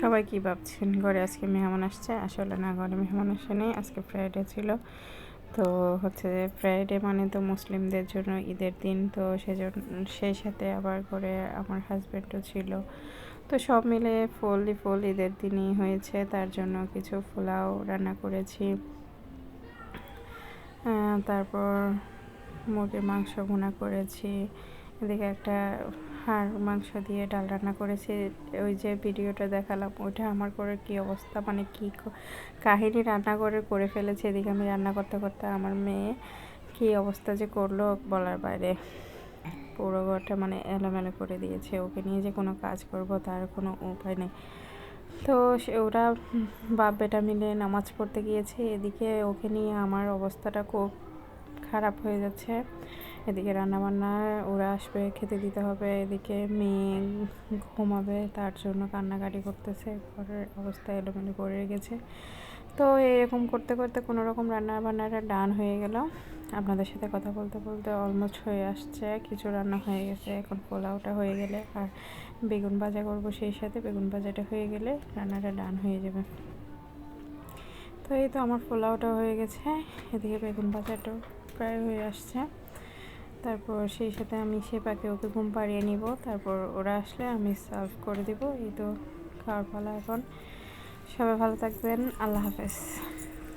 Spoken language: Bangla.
সবাই কি ভাবছেন ঘরে আজকে মেহমান আসছে? আসলে না, ঘরে মেহমান আসেনি আজকে ফ্রাইডে ছিল। তো হচ্ছে যে ফ্রাইডে মানে তো মুসলিমদের জন্য ঈদের দিন। তো সেজন্য সেই সাথে আবার করে আমার হাজব্যান্ডও ছিল। তো সব মিলে ফুলই ফুল ঈদের দিনই হয়েছে। তার জন্য কিছু পোলাও রান্না করেছি। তারপর মুরগির মাংস ভুনা করেছি। এদিকে একটা হাড় মাংস দিয়ে ডাল রান্না করেছি। ওই যে ভিডিওটা দেখালাম, ওইটা আমার করে কি অবস্থা? মানে কি কাহিনী রান্না করে করে ফেলেছে। এদিকে আমি রান্না করতে করতে আমার মেয়ে কি অবস্থা যে করল বলার বাইরে। পুরো ঘরটা মানে এলোমেলো করে দিয়েছে। ওকে নিয়ে যে কোনো কাজ করব তার কোনো উপায় নেই। তো ওরা বাপ বেটা মিলে নামাজ পড়তে গিয়েছে। এদিকে ওকে নিয়ে আমার অবস্থাটা খুব খারাপ হয়ে যাচ্ছে। এদিকে রান্নাবান্না, ওরা আসবে, খেতে দিতে হবে, এদিকে মেয়ে ঘুমাবে, তার জন্য কান্নাকাটি করতেছে, ঘরের অবস্থা এলোমেলো করে রেখেছে। তো এরকম করতে করতে কোনো রকম রান্না বান্নাটা ডান হয়ে গেল। আপনাদের সাথে কথা বলতে বলতে অলমোস্ট হয়ে আসছে, কিছু রান্না হয়ে গেছে, এখন পোলাওটা হয়ে গেলে আর বেগুন ভাজা করব সেই সাথে, বেগুন ভাজাটা হয়ে গেলে রান্নাটা ডান হয়ে যাবে। তো এই তো আমার পোলাওটা হয়ে গেছে, এদিকে বেগুন ভাজাটাও প্রায় হয়ে আসছে। তারপর সেই সাথে আমি সেপাকে ওকে ঘুম পাড়িয়ে নিব। তারপর ওরা আসলে আমি সার্ভ করে দিব। এই তো খাওয়ার পালা এখন। সবাই ভালো থাকবেন। আল্লাহ হাফেজ।